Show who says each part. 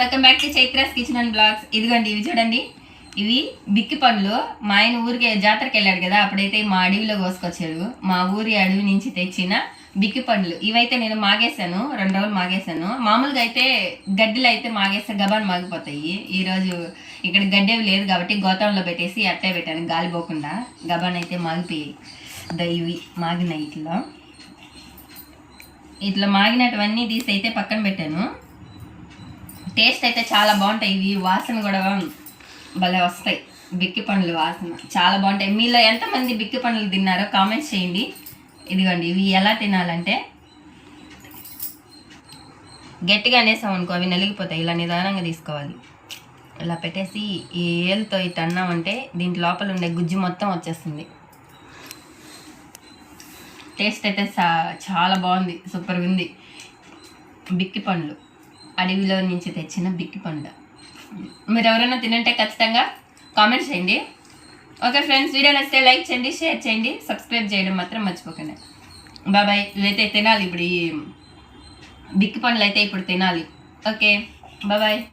Speaker 1: Welcome back to Chaitra's kitchen and blogs. ఇదిగోండి ఇవి చూడండి. ఇవి బిక్కి పండ్లు మా ఆయన ఊరికి జాతరకి వెళ్ళాడు కదా అప్పుడైతే మా అడవిలో కోసుకొచ్చాడు. మా ఊరి అడవి నుంచి తెచ్చిన బిక్కి పండ్లు. ఇవైతే నేను మాగేశాను రెండు రోజులు మాగేశాను. మామూలుగా అయితే గడ్డిలో అయితే మాగేస్తే గబాన్ మాగిపోతాయి. ఈరోజు ఇక్కడ గడ్డేవి లేదు కాబట్టి గోతంలో పెట్టేసి అట్టే పెట్టాను గాలి పోకుండా. గబాన్ అయితే మాగిపోయాయి దైవి మాగినాయి ఇట్లా. ఇట్లా మాగినటువన్నీ తీసి అయితే పక్కన పెట్టాను. టేస్ట్ అయితే చాలా బాగుంటాయి. ఇవి వాసన కూడా భలే వస్తాయి. బిక్కి పండ్లు వాసన చాలా బాగుంటాయి. మీలో ఎంతమంది బిక్కి పండ్లు తిన్నారో కామెంట్స్ చేయండి. ఇదిగోండి ఇవి ఎలా తినాలంటే గట్టిగా అనేసాం అనుకో అవి నలిగిపోతాయి. ఇలా నిదానంగా తీసుకోవాలి. ఇలా పెట్టేసి ఈ ఏలుతో ఇటు అన్నామంటే దీంట్లో లోపల ఉండే గుజ్జు మొత్తం వచ్చేస్తుంది. టేస్ట్ అయితే చాలా బాగుంది. సూపర్గా ఉంది. బిక్కి పండ్లు. అడవిలో నుంచి తెచ్చిన బిక్కి పండు. మీరు ఎవరైనా తినంటే ఖచ్చితంగా కామెంట్ చేయండి. ఓకే ఫ్రెండ్స్ వీడియో నచ్చితే లైక్ చేయండి షేర్ చేయండి సబ్స్క్రైబ్ చేయడం మాత్రం మర్చిపోకండి. బాబాయ్ ఇదైతే తినాలి ఇప్పుడు ఈ బిక్కి పండ్లు అయితే ఇప్పుడు తినాలి. ఓకే బాబాయ్.